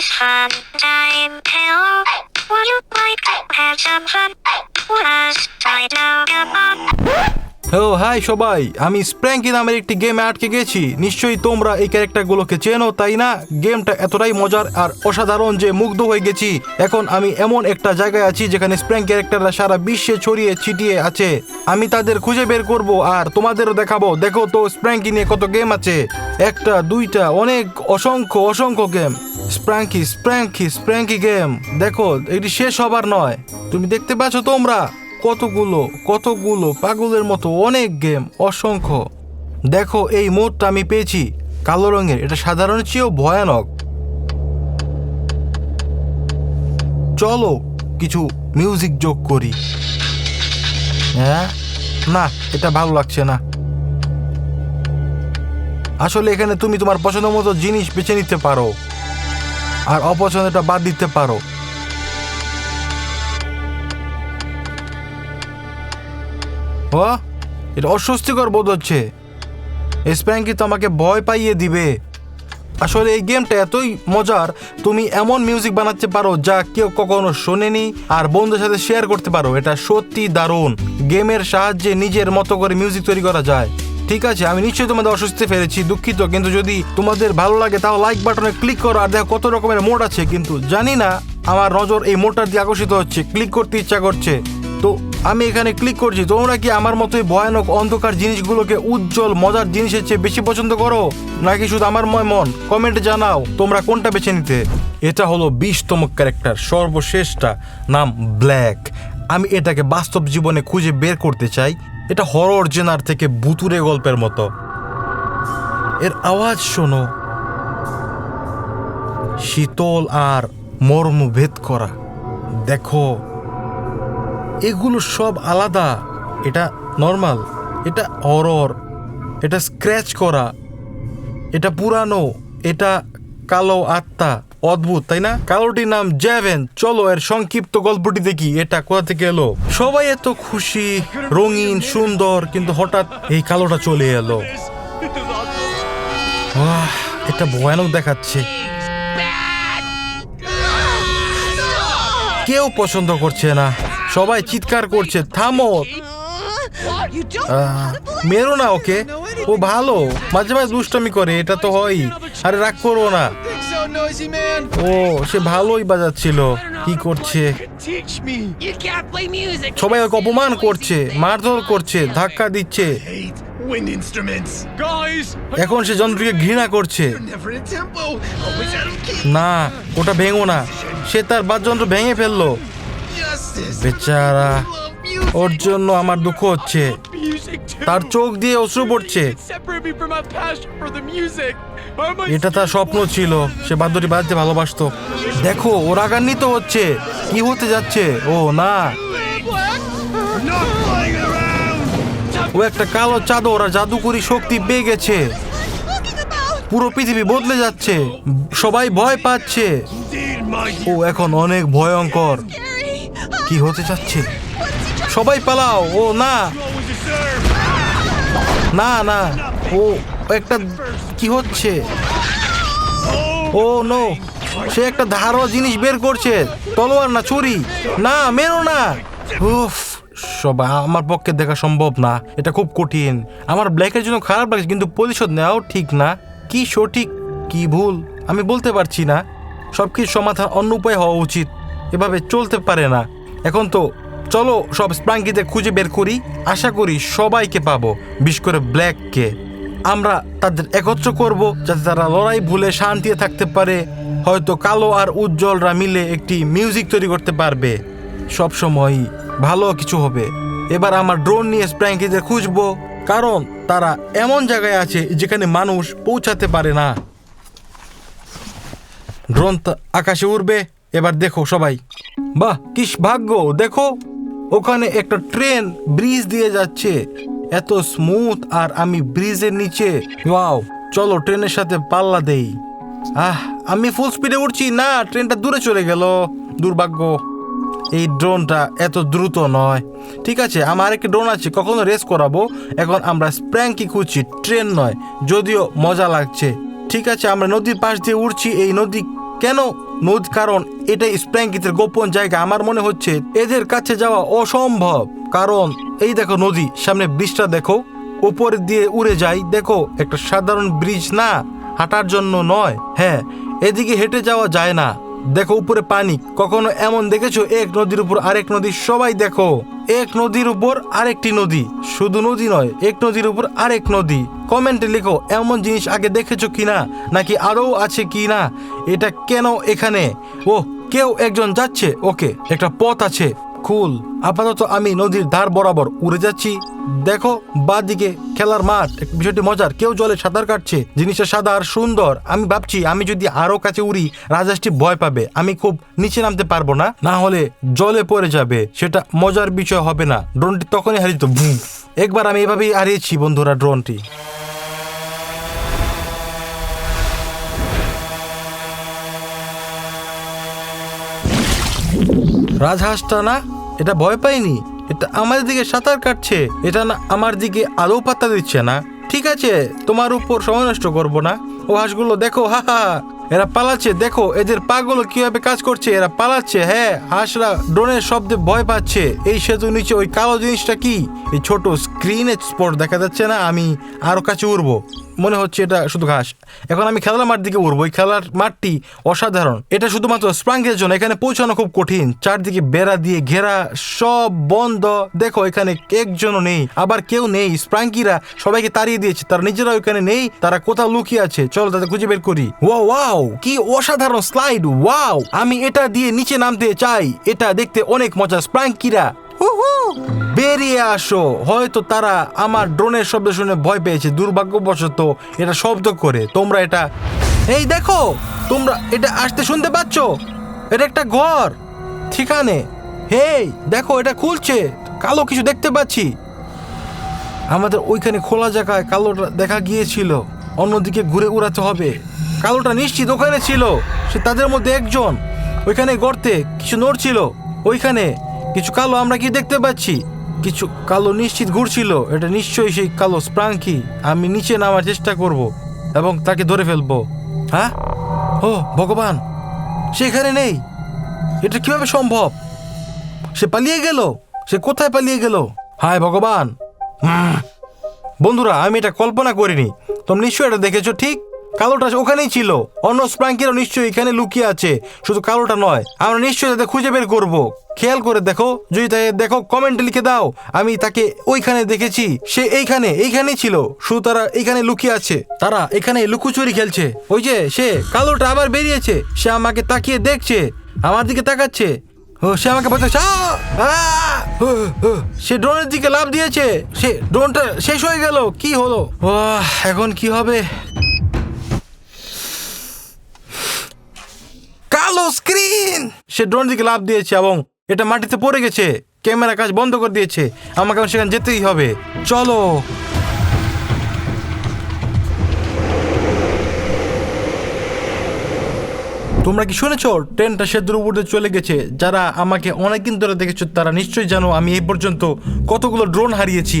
this fun time. Hello, would you like to have some fun? Was I now come? Hello, hi সবাই। আমি Sprunki নামের একটি গেমে আটকে গেছি। নিশ্চয়ই তোমরা এই ক্যারেক্টারগুলোকে চেনো, তাই না? গেমটা এতটাই মজার আর অসাধারণ যে মুগ্ধ হয়ে গেছি। এখন আমি এমন একটা জায়গায় আছি যেখানে স্প্র্যাঙ্ক ক্যারেক্টাররা সারা বিশ্বে ছড়িয়ে ছিটিয়ে আছে। আমি তাদের খুঁজে বের করব আর তোমাদেরও দেখাবো। দেখো তো স্প্র্যাঙ্কি নিয়ে কত গেম আছে। একটা, দুইটা, অনেক, অসংখ্য অসংখ্য game Sprunki Sprunki Sprunki game দেখো, এটি শেষ হবার নয়। তুমি দেখতে পাচ্ছ তোমরা? কতগুলো কতগুলো পাগলের মতো অনেক গেম অসংখ্য। দেখো, এই মোডটা আমি পেয়েছি কালো রঙের, এটা সাধারণ চেয়েও ভয়ানক। চলো, কিছু মিউজিক যোগ করি। হ্যাঁ? না, এটা ভালো লাগছে না। আসলে এখানে তুমি তোমার পছন্দ মতো জিনিস বেছে নিতে পারো। আর অপছন্দটা বাদ দিতে পারো। ও এটা অস্বস্তিকর বোধ হচ্ছে। স্প্যাঙ্কি তো আমাকে ভয় পাইয়ে দিবে। আসলে এই গেমটা এতই মজার, তুমি এমন মিউজিক বানাতে পারো যা কেউ কখনো শোনেনি আর বন্ধুদের সাথে শেয়ার করতে পারো। এটা সত্যি দারুণ। গেমের সাহায্যে নিজের মতো করে মিউজিক তৈরি করা যায়। ঠিক আছে, আমি নিশ্চয়ই তোমাদের অস্বস্তি ফেলেছি, দুঃখিত। কিন্তু যদি তোমাদের ভালো লাগে, তাহলে লাইক বাটনে ক্লিক করো আর দেখো কত রকমের মোড আছে। কিন্তু জানি না, আমার নজর এই মোডটার দিয়ে আকর্ষিত হচ্ছে। ক্লিক করতে ইচ্ছা করছে। তো আমি এখানে ক্লিক করছি। তোমরা কি আমার মতোই ভয়ানক অন্ধকার জিনিসগুলোকে উজ্জ্বল, মজার জিনিসের চেয়ে বেশি পছন্দ করো? নাকি শুধু আমার ময় মন? কমেন্টে জানাও, তোমরা কোনটা বেছে নিতে? এটা হলো বিশতম ক্যারেক্টার সর্বশেষটা নাম ব্ল্যাক আমি এটাকে বাস্তব জীবনে খুঁজে বের করতে চাই। এটা হরর জেনার থেকে ভুতুরে গল্পের মতো। এর আওয়াজ শোনো। শীতল আর মর্মভেদ করা। দেখো এগুলো সব আলাদা। এটা নর্মাল, এটা অরর, এটা স্ক্র্যাচ করা, এটা পুরানো, এটা কালো আত্মা, অদ্ভুত, তাই না? কালোটির নাম জ্যাভেন। চলো এর সংক্ষিপ্ত গল্পটি দেখি, এটা কোথা থেকে এলো? সবাই এত খুশি, রঙিন, সুন্দর, কিন্তু হঠাৎ এই কালোটা চলে এলো। এটা ভয়ানক দেখাচ্ছে। কেউ পছন্দ করছে না। সবাই চিৎকার করছে, থামো মেরো না ওকে ও ভালো, মাঝে মাঝে দুষ্টামি করে, এটা তো হয়ই আরে রাগ করো না. ও, সে ভালোই বাজাচ্ছিল কি করছে. সবাই ওকে অপমান করছে, মারধর করছে, ধাক্কা দিচ্ছে এখন সে যন্ত্রকে ঘৃণা করছে. না, ওটা ভেঙো না সে তার বাদ্যযন্ত্র ভেঙে ফেলল. বেচারা, ওর জন্য আমার দুঃখ হচ্ছে। তার চোখ দিয়ে অশ্রু পড়ছে। এটা তার স্বপ্ন ছিল, সে বাদ্যটি বাজাতে ভালোবাসতো। দেখো, ও রাগান্বিত হচ্ছে। কি হতে যাচ্ছে? ও, না? ও একটা কালো চাদর আর জাদুকরি শক্তি পেয়ে গেছে। পুরো পৃথিবী বদলে যাচ্ছে। সবাই ভয় পাচ্ছে। ও এখন অনেক ভয়ঙ্কর। কি হতে যাচ্ছে? সবাই পালাও, ও, না। না না, ও, একটা, কি হচ্ছে? ও, নো, সে একটা ধারো জিনিস বের করছে। তলোয়ার না, ছুরি। না, মেরো না। উফ সবাই আমার পক্ষে দেখা সম্ভব না। এটা খুব কঠিন। আমার ব্ল্যাকের জন্য খারাপ লাগছে, কিন্তু প্রতিশোধ নেওয়াও ঠিক না। কি সঠিক, কি ভুল, আমি বলতে পারছি না। সব কিছু সমাধান, অন্য উপায় হওয়া উচিত। এভাবে চলতে পারে না। এখন তো চলো সব স্প্রাঙ্কিতে খুঁজে বের করি। আশা করি সবাইকে পাবো, বিশেষ করে ব্ল্যাককে। আমরা তাদের একত্র করব যাতে তারা লড়াই ভুলে শান্তিতে থাকতে পারে। হয়তো কালো আর উজ্জ্বলরা মিলে একটি মিউজিক তৈরি করতে পারবে। সব সময়ই ভালো কিছু হবে। এবার আমার ড্রোন নিয়ে স্প্র্যাঙ্কিদের খুঁজবো, কারণ তারা এমন জায়গায় আছে যেখানে মানুষ পৌঁছাতে পারে না। ড্রোন আকাশে উড়বে। এবার দেখো সবাই। বাহ কিস ভাগ্য দেখো। ওখানে একটা ট্রেন ব্রিজ দিয়ে যাচ্ছে। এত স্মুথ আর আমি ব্রিজের নিচে। ওয়াও, চলো ট্রেনের সাথে পাল্লা দেই। আহ, আমি ফুল স্পিডে উঠছি। না, ট্রেনটা দূরে চলে গেল। দুর্ভাগ্য। এই ড্রোনটা এত দ্রুত নয়। ঠিক আছে, আমার একটা ড্রোন আছে, কখনো রেস করাবো? এখন আমরা স্প্র্যাঙ্কি খুঁজছি, ট্রেন নয়, যদিও মজা লাগছে। ঠিক আছে, আমরা নদীর পাশ দিয়ে উঠছি। এই নদী কেন নদী কারণ এটা স্প্যাঙ্কিতের গোপন জায়গা। আমার মনে হচ্ছে এদের কাছে যাওয়া অসম্ভব। কারণ এই দেখো নদী, সামনে ব্রিজটা দেখো, উপর দিয়ে উড়ে যায়। দেখো, একটা সাধারণ ব্রিজ না, হাঁটার জন্য নয়। হ্যাঁ এদিকে হেঁটে যাওয়া যায় না। দেখো উপরে পানি। কখনো এমন দেখেছ? এক নদীর উপর আরেক নদী। সবাই দেখো, এক নদীর উপর আরেকটি নদী। শুধু নদী নয়, এক নদীর উপর আরেক নদী। কমেন্টে লিখো, এমন জিনিস আগে দেখেছ কিনা? নাকি আরও আছে কিনা? এটা কেন এখানে? ও কেউ একজন যাচ্ছে। ওকে, একটা পথ আছে। কুল, আপাতত আমি নদীর ধার বরাবর উড়ে যাচ্ছি। দেখো, বাদিকে খেলার মাঠ, বিষয়টি মজার। কেউ জলে সাঁতার কাটছে, জিনিসটা সাদা আর সুন্দর। আমি ভাবছি, আমি যদি আরও কাছে উড়ি রাজাসটি ভয় পাবে। আমি খুব নিচে নামতে পারব না না হলে জলে পড়ে যাবে। সেটা মজার বিষয় হবে না। ড্রোনটি তখনই হারিয়ে একবার আমি এভাবেই হারিয়েছি, বন্ধুরা, ড্রোনটি। রাজহাঁসটা না? এটা ভয় পাইনি? এটা আমাদের দিকে সাঁতার কাটছে। এটা না আমার দিকে আলো পাত্তা দিচ্ছে না। ঠিক আছে, তোমার উপর সময় নষ্ট করব না। ও হাঁসগুলো দেখো, হা হা এরা পালাচ্ছে, দেখো, এদের পাগুলো কীভাবে কাজ করছে, এরা পালাচ্ছে হ্যাঁ হাঁসরা ড্রোনের শব্দে ভয় পাচ্ছে। এই সেতু নিচে ওই কালো জিনিসটা কি? এই ছোট স্ক্রিনে স্পট দেখা যাচ্ছে না, আমি আরও কাছে উড়বো। মনে হচ্ছে এটা শুধু ঘাস। এখন আমি খেলার মাঠ দিকে উঠবো এই খেলার মাঠটি অসাধারণ। এটা শুধুমাত্র স্প্রাঙ্কের জন্য। এখানে পৌঁছানো খুব কঠিন। চারদিকে বেড়া দিয়ে ঘেরা সব বন্ধ। দেখো এখানে একজনও নেই। আবার কেউ নেই। স্প্রাঙ্কিরা সবাইকে তাড়িয়ে দিয়েছে। তারা নিজেরাও এখানে নেই। তারা কোথাও লুকিয়ে আছে। চলো তাদের খুঁজে বের করি। Wow wow! কি অসাধারণ স্লাইড! ওয়াও! আমি এটা দিয়ে নিচে নামতে চাই। এটা দেখতে অনেক মজা স্প্রাঙ্কিরা উহু, বেরিয়ে আসো। হয়তো তারা আমার ড্রোনের শব্দ শুনে ভয় পেয়েছে, দুর্ভাগ্যবশত এটা শব্দ করে। তোমরা এটা এই দেখো, তোমরা এটা আসতে শুনতে পাচ্ছ? এটা একটা ঘর। ঠিকানে? হেই, দেখো, এটা খুলছে। কালো কিছু দেখতে পাচ্ছি। আমাদের ওইখানে খোলা জায়গায় কালোটা দেখা গিয়েছিল। অন্যদিকে ঘুরে উড়াতে হবে। কালোটা নিশ্চিত ওখানে ছিল। সে তাদের মধ্যে একজন। ওইখানে গর্তে কিছু নড়ছিল। ওইখানে কিছু কালো আমরা কি দেখতে পাচ্ছি। কিছু কালো নিশ্চিত ঘুরছিল এটা নিশ্চয়ই সেই কালো স্প্রাঙ্কি। আমি নিচে নামার চেষ্টা করব এবং তাকে ধরে ফেলব। হ্যাঁ? ও, ভগবান সে এখানে নেই। এটা কীভাবে সম্ভব? সে পালিয়ে গেল? সে কোথায় পালিয়ে গেল? হায় ভগবান। বন্ধুরা, আমি এটা কল্পনা করিনি। তোমরা নিশ্চয়ই এটা দেখেছ, ঠিক? কালোটা ওখানেই ছিল। অন্য স্প্রাঙ্কিরও নিশ্চয়ই এখানে লুকিয়ে আছে। শুধু কালোটা নয়, আমরা নিশ্চয়ই তাদের খুঁজে বের করব। খেয়াল করে দেখো, যদি তাকে দেখো, কমেন্টে লিখে দাও, আমি তাকে ওইখানে দেখেছি, সে এইখানে, এইখানেই ছিল। শুধু তারা এইখানে লুকিয়ে আছে, তারা এখানে লুকোচুরি খেলছে। ওই যে, সে, কালোটা আবার বেরিয়েছে, সে আমাকে তাকিয়ে দেখছে, আমার দিকে তাকাচ্ছে। ও, সে আমাকে সে ড্রোনের দিকে লাভ দিয়েছে, সে, ড্রোনটা শেষ হয়ে গেল, কি হলো? এখন কি হবে? কালো স্ক্রিন সে ড্রোন দিকে লাভ দিয়েছে এবং এটা মাটিতে পড়ে গেছে। ক্যামেরা কাজ বন্ধ করে দিয়েছে। আমাকে সেখানে যেতেই হবে। চলো। তোমরা কি শুনেছো? ট্রেনটা সেতুর উপর দিয়ে চলে গেছে। যারা আমাকে অনেকদিন ধরে দেখেছ, তারা নিশ্চয়ই জানো আমি এই পর্যন্ত কতগুলো ড্রোন হারিয়েছি।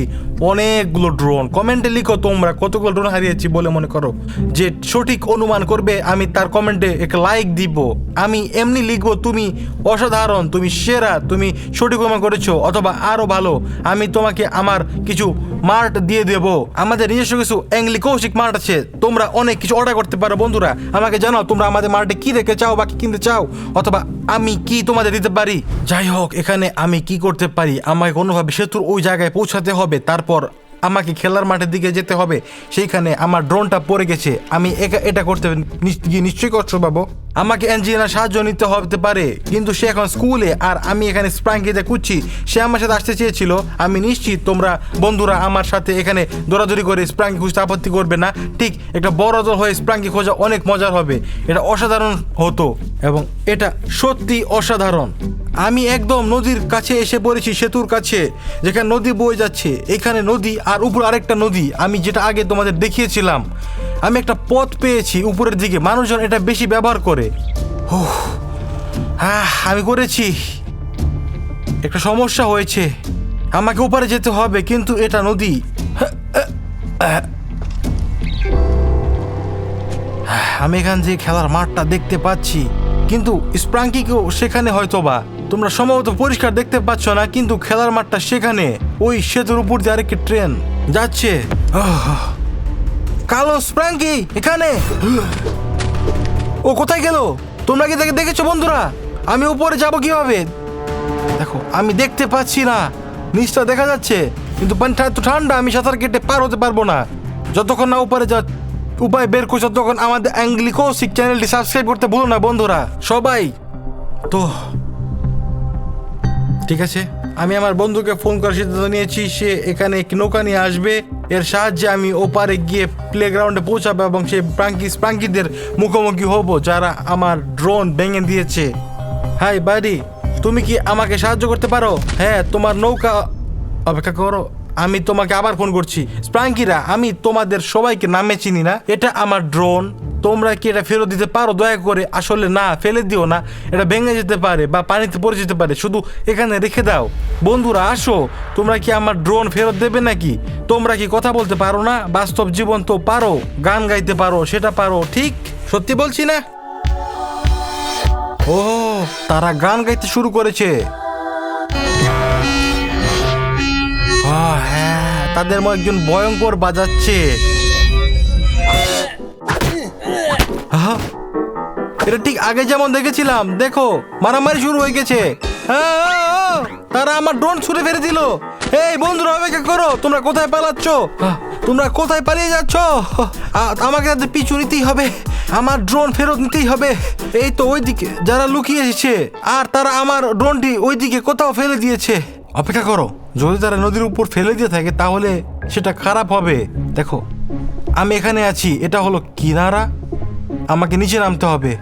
অনেকগুলো ড্রোন কমেন্টে লিখো তোমরা কতগুলো ড্রোন হারিয়েছি বলে মনে করো। যে সঠিক অনুমান করবে, আমি তার কমেন্টে একটা লাইক দিব। আমি এমনি লিখব, তুমি অসাধারণ, তুমি সেরা, তুমি সঠিক অনুমান করেছ, অথবা আরও ভালো। আমি তোমাকে আমার কিছু মার্ট দিয়ে দেব। আমাদের নিজস্ব কিছু অ্যাংলি কৌশিক মার্ট আছে। তোমরা অনেক কিছু অর্ডার করতে পারো, বন্ধুরা। আমাকে জানাও তোমরা আমাদের মার্টে কি রেখে চাও বা কি কিনতে চাও? অথবা আমি কি তোমাদের দিতে পারি? যাই হোক, এখানে আমি কি করতে পারি? আমাকে কোনোভাবে সেতুর ওই জায়গায় পৌঁছাতে হবে। তারপর আমাকে খেলার মাঠের দিকে যেতে হবে। সেইখানে আমার ড্রোনটা পড়ে গেছে। আমি এটা করতে গিয়ে নিশ্চয়ই কষ্ট পাবো। আমাকে এঞ্জিনিয়ার সাহায্য নিতে হতে পারে, কিন্তু সে এখন স্কুলে, আর আমি এখানে স্প্রাঙ্কিতে খুঁজছি, সে আমার সাথে আসতে চেয়েছিল। আমি নিশ্চিত তোমরা বন্ধুরা আমার সাথে এখানে দৌড়াদৌড়ি করে স্প্রাঙ্কি খুঁজতে আপত্তি করবে না। ঠিক একটা বড় দল হয়ে স্প্রাঙ্কি খোঁজা অনেক মজার হবে। এটা অসাধারণ হতো, এবং এটা সত্যি অসাধারণ। আমি একদম নদীর কাছে এসে পড়েছি সেতুর কাছে, যেখানে নদী বয়ে যাচ্ছে। এখানে নদী আর উপর আরেকটা নদী। আমি যেটা আগে তোমাদের দেখিয়েছিলাম আমি একটা পথ পেয়েছি উপরের দিকে। মানুষজন এটা বেশি ব্যবহার করে। আহ, আমি করেছি। একটা সমস্যা হয়েছে। আমাকে উপরে যেতে হবে কিন্তু এটা নদী। আমি এখান থেকে খেলার মাঠটা দেখতে পাচ্ছি কিন্তু স্প্রাঙ্কিকেও সেখানে হয়তো বা তোমরা সম্ভবত পরিষ্কার দেখতে পাচ্ছ না কিন্তু খেলার মাঠটা সেখানে। ওই সেতুর উপর দিয়ে আরেকটি ট্রেন যাচ্ছে! কালো স্প্রাঙ্কি এখানে। ও কোথায় গেল? তোমরা কি দেখে দেখেছ, বন্ধুরা? আমি উপরে যাব কীভাবে? দেখো, আমি দেখতে পাচ্ছি না। নিচটা দেখা যাচ্ছে, কিন্তু পানিটা এত ঠান্ডা, আমি সাঁতার কেটে পার হতে পারব না। যতক্ষণ না উপরে যা উপায় বের করছ, ততক্ষণ আমাদের অ্যাংলিকোসিক চ্যানেলটি সাবস্ক্রাইব করতে ভুলো না, বন্ধুরা। সবাই, তো, ঠিক আছে? আমি আমার বন্ধুকে ফোন করার সিদ্ধান্ত নিয়েছি, সে এখানে নৌকা নিয়ে আসবে। এর সাহায্যে আমি ওপারে গিয়ে প্লেগ্রাউন্ডে পৌঁছাবো এবং সেই প্রাঙ্কি, প্রাঙ্কিদের মুখোমুখি হব যারা আমার ড্রোন ভেঙে দিয়েছে। হাই বাড়ি, তুমি কি আমাকে সাহায্য করতে পারো? হ্যাঁ তোমার নৌকা অপেক্ষা করো। আমি তোমাকে আবার ফোন করছি। স্প্রাঙ্কিরা আমি তোমাদের সবাইকে নামে চিনি না। এটা আমার ড্রোন তোমরা কি এটা ফেরত দিতে পারো? দয়া করে আসলে না, ফেলে দিও না। এটা ভেঙে যেতে পারে বা পানিতে পড়ে যেতে পারে। শুধু এখানে রেখে দাও। বন্ধুরা, আসো। তোমরা কি আমার ড্রোন ফেরত দেবে নাকি? তোমরা কি কথা বলতে পারো না? বাস্তব জীবন তো পারো, গান গাইতে পারো, সেটা পারো। ঠিক? সত্যি বলছি না? ও, তারা গান গাইতে শুরু করেছে। হ্যাঁ তাদের একজন ভয়ঙ্কর বাজাচ্ছে। আহা, এটা ঠিক আগে যেমন দেখেছিলাম। দেখো মারামারি শুরু হয়ে গেছে। হ্যাঁ, ও, ও, তারা আমার ড্রোন ছুড়ে ফেলে দিল এই বন্ধুরা অপেক্ষা করো তোমরা কোথায় পালাচ্ছ? তোমরা কোথায় পালিয়ে যাচ্ছ? আমাকে তাদের পিছু নিতেই হবে। আমার ড্রোন ফেরত নিতেই হবে। এই তো ওইদিকে যারা লুকিয়ে এসেছে আর তারা আমার ড্রোনটি ওইদিকে কোথাও ফেলে দিয়েছে। অপেক্ষা করো যদি তারা নদীর উপর ফেলে দিয়ে থাকে তাহলে সেটা খারাপ হবে। দেখো আমি এখানে আছি এটা হলো কিনারা। আমাকে নিচে নামতে হবে।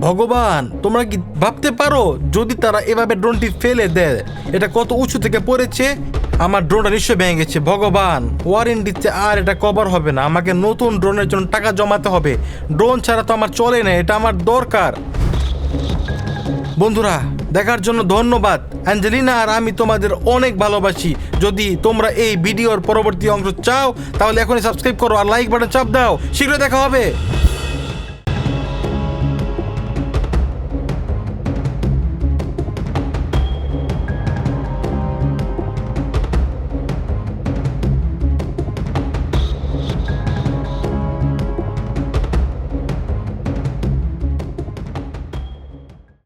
ভগবান, তোমরা কি ভাবতে পারো যদি তারা এভাবে ড্রোনটি ফেলে দেয়? এটা কত উঁচু থেকে পড়েছে? আমার ড্রোনটা নিশ্চয়ই ভেঙে গেছে। ভগবান ওয়ারেন্টিতে আর এটা কভার হবে না। আমাকে নতুন ড্রোনের জন্য টাকা জমাতে হবে। ড্রোন ছাড়া তো আমার চলে না, এটা আমার দরকার। বন্ধুরা, দেখার জন্য ধন্যবাদ। অ্যাঞ্জেলিনা আর আমি তোমাদের অনেক ভালোবাসি। যদি তোমরা এই ভিডিওর পরবর্তী অংশ চাও, তাহলে এখনই সাবস্ক্রাইব করো আর লাইক বাটন চাপ দাও। শীঘ্রই দেখা হবে।